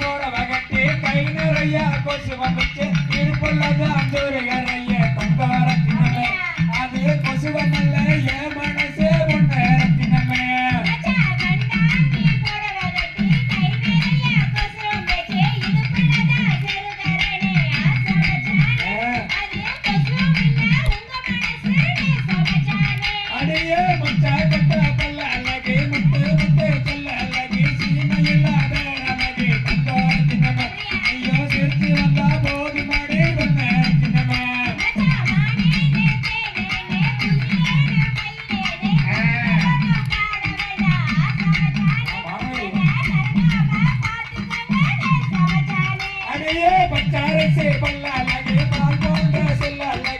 போட வகட்டி கை நிறைய கொசு வந்துச்சு. இருப்புள்ளது அஞ்சூறு கரையே தங்க வர அது கொசு வந்தல்ல ஏற பச்சை அரசு பல்லாலே பால் போன்ற செல்லாலே